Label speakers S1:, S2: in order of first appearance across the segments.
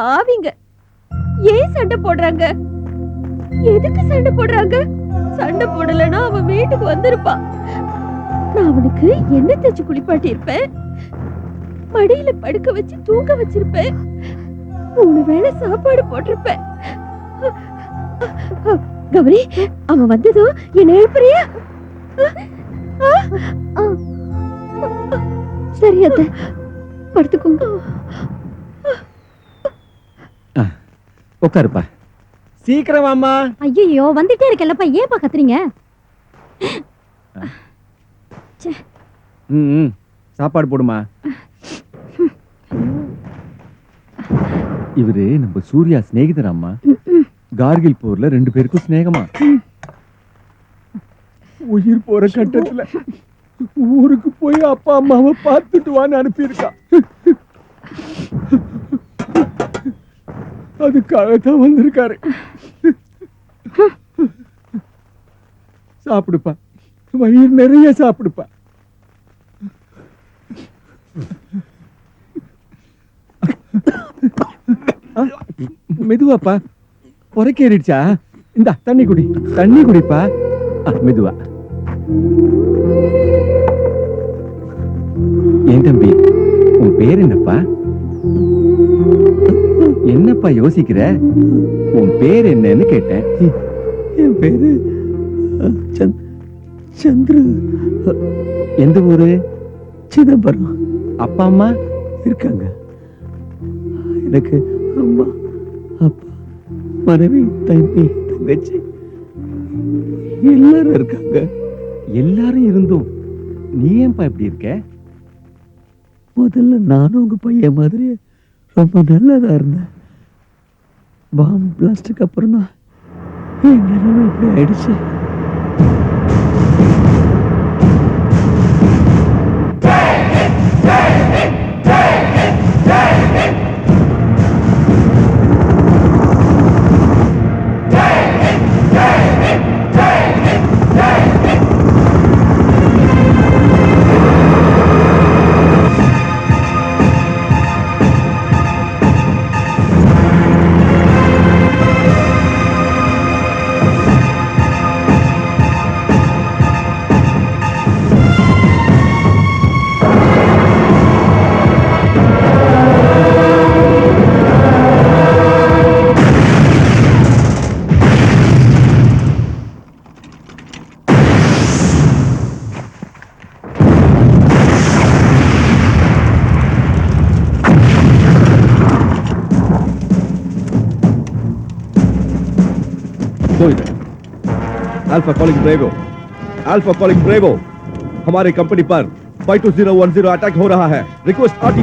S1: பாவிங்க ஏன் சண்டை போடுறாங்க? எதுக்கு சண்டை போடுறாங்க? சண்டை போடலன்னா அவன் வீட்டுக்கு வந்திருப்பான் நான் அவனுக்கு என்ன தேய்ச்சி குளிப்பாட்டி இருப்பேன் மடியில படுக்க வச்சு தூங்க வச்சிருப்பேன். மூணு வேளை சாப்பாடு போட்டிருப்பேன். கௌரி அவன் வந்ததும் என்ன எழுப்புறியா? சரி அத்தை. படுத்துக்கோங்க.
S2: உட்காருப்பா. சீக்கிரம் வாம்மா.
S1: ஐயோ வந்துட்டே இருக்கல்லப்பா ஏன்பா கத்துறீங்க?
S2: ம். சாப்பாடு போடுமா? இவரு நம்ம சூர்யா சிநேகிதராம்மா. கார்கில் போர்ல ரெண்டு பேருக்கும் சிநேகமா? உயிர் போற கட்டத்துல ஊருக்கு போய் அப்பா அம்மாவை பார்த்துட்டு வான்னு அனுப்பியிருக்கா. அதுக்காகத்தான் வந்திருக்காரு. சாப்பிடுப்பா. வயிறு நிறைய சாப்பிடுப்பா. மெதுவாப்பா. உரைக்கேறிடுச்சா இந்த தண்ணி குடி. தண்ணி குடிப்பா. மெதுவா. ஏன் தம்பி உன் பேர் என்னப்பா? என்னப்பா யோசிக்கிற? உன் பேர் என்னன்னு கேட்டேன்.
S3: என் பேரு சந்திரு.
S2: எந்த ஊரு?
S3: சிதம்பரம்.
S2: அப்பா அம்மா?
S3: இருக்காங்க. எனக்கு அம்மா அப்பா மனைவி தம்பி தங்கச்சி எல்லாரும் இருக்காங்க.
S2: எல்லாரும் இருந்தும் நீ ஏன்பா இப்படி இருக்க?
S3: முதல்ல நானும் உங்க பையன் மாதிரி ரொம்ப நல்லதாக இருந்தேன். பாம் பிளாஸ்டிக் அப்புறம் தான் என் நிலைமை இப்படி ஆயிடுச்சு.
S4: Alpha calling bravo alpha calling bravo हमारे कंपनी पर 52010 अटैक हो रहा है। रिक्वेस्ट आर्टी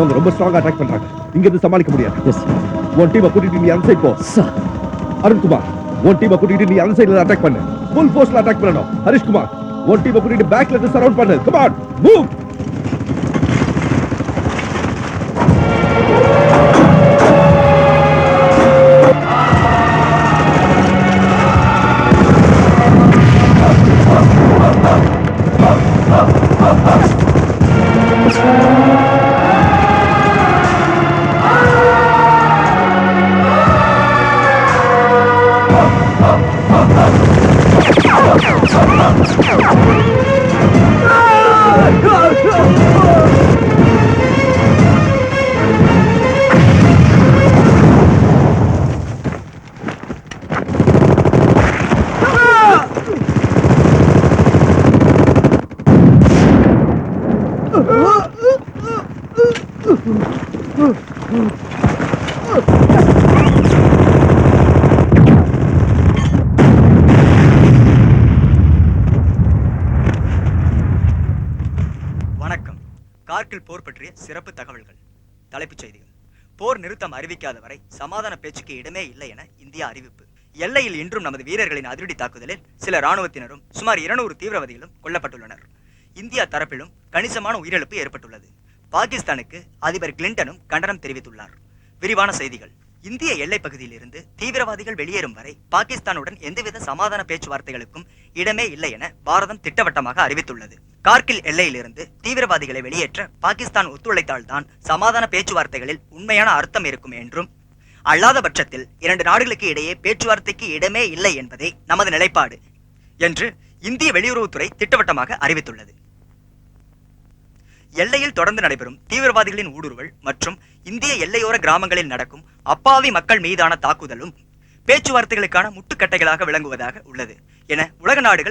S4: அவங்க ரொம்ப ஸ்ட்ராங்கா அட்டாக் பண்றாங்க. இங்க இருந்து சமாளிக்க முடியாது.
S3: எஸ்
S4: உன் டீமை கூட்டிட்டு நீ அந்த சைடு போ.
S3: சார்
S4: அருண்குமார் உன் டீமை கூட்டிட்டு நீ அந்த சைடுல அட்டாக் பண்ணு. ஃபுல் ஃபோர்ஸ்ல அட்டாக் பண்ணணும். ஹரிஷ்குமார் உன் டீமை கூட்டிட்டு பேக்ல இருந்து சரவுண்ட் பண்ணு. Come on move
S5: out. Kargil போர் பற்றிய சிறப்பு தகவல்கள். தலைப்புச் செய்திகள். போர் நிறுத்தம் அறிவிக்காத வரை சமாதான பேச்சுக்கு இடமே இல்லை என இந்தியா அறிவிப்பு. எல்லையில் இன்றும் நமது வீரர்களின் அதிரடி தாக்குதலில் சில ராணுவத்தினரும் சுமார் இருநூறு தீவிரவாதிகளும் கொல்லப்பட்டுள்ளனர். இந்தியா தரப்பிலும் கணிசமான உயிரிழப்பு ஏற்பட்டுள்ளது. பாகிஸ்தானுக்கு அதிபர் கிளின்டனும் கண்டனம் தெரிவித்துள்ளார். விரிவான செய்திகள். இந்திய எல்லைப் பகுதியில் இருந்து தீவிரவாதிகள் வெளியேறும் வரை பாகிஸ்தானுடன் எந்தவித சமாதான பேச்சுவார்த்தைகளுக்கும் இடமே இல்லை என பாரதம் திட்டவட்டமாக அறிவித்துள்ளது. கார்கில் எல்லையிலிருந்து தீவிரவாதிகளை வெளியேற்ற பாகிஸ்தான் ஒத்துழைத்தால்தான் சமாதான பேச்சுவார்த்தைகளில் உண்மையான அர்த்தம் இருக்கும் என்றும் அல்லாத பட்சத்தில் இரண்டு நாடுகளுக்கு இடையே பேச்சுவார்த்தைக்கு இடமே இல்லை என்பதே நமது நிலைப்பாடு என்று இந்திய வெளியுறவுத்துறை திட்டவட்டமாக அறிவித்துள்ளது. எல்லையில் தொடர்ந்து நடைபெறும் தீவிரவாதிகளின் ஊடுருவல் மற்றும் இந்திய எல்லையோர கிராமங்களில் நடக்கும் அப்பாவி மக்கள் மீதான தாக்குதலும் பேச்சுவார்த்தைகளுக்கான முட்டுக்கட்டைகளாக விளங்குவதாக உள்ளது என உலக நாடுகள்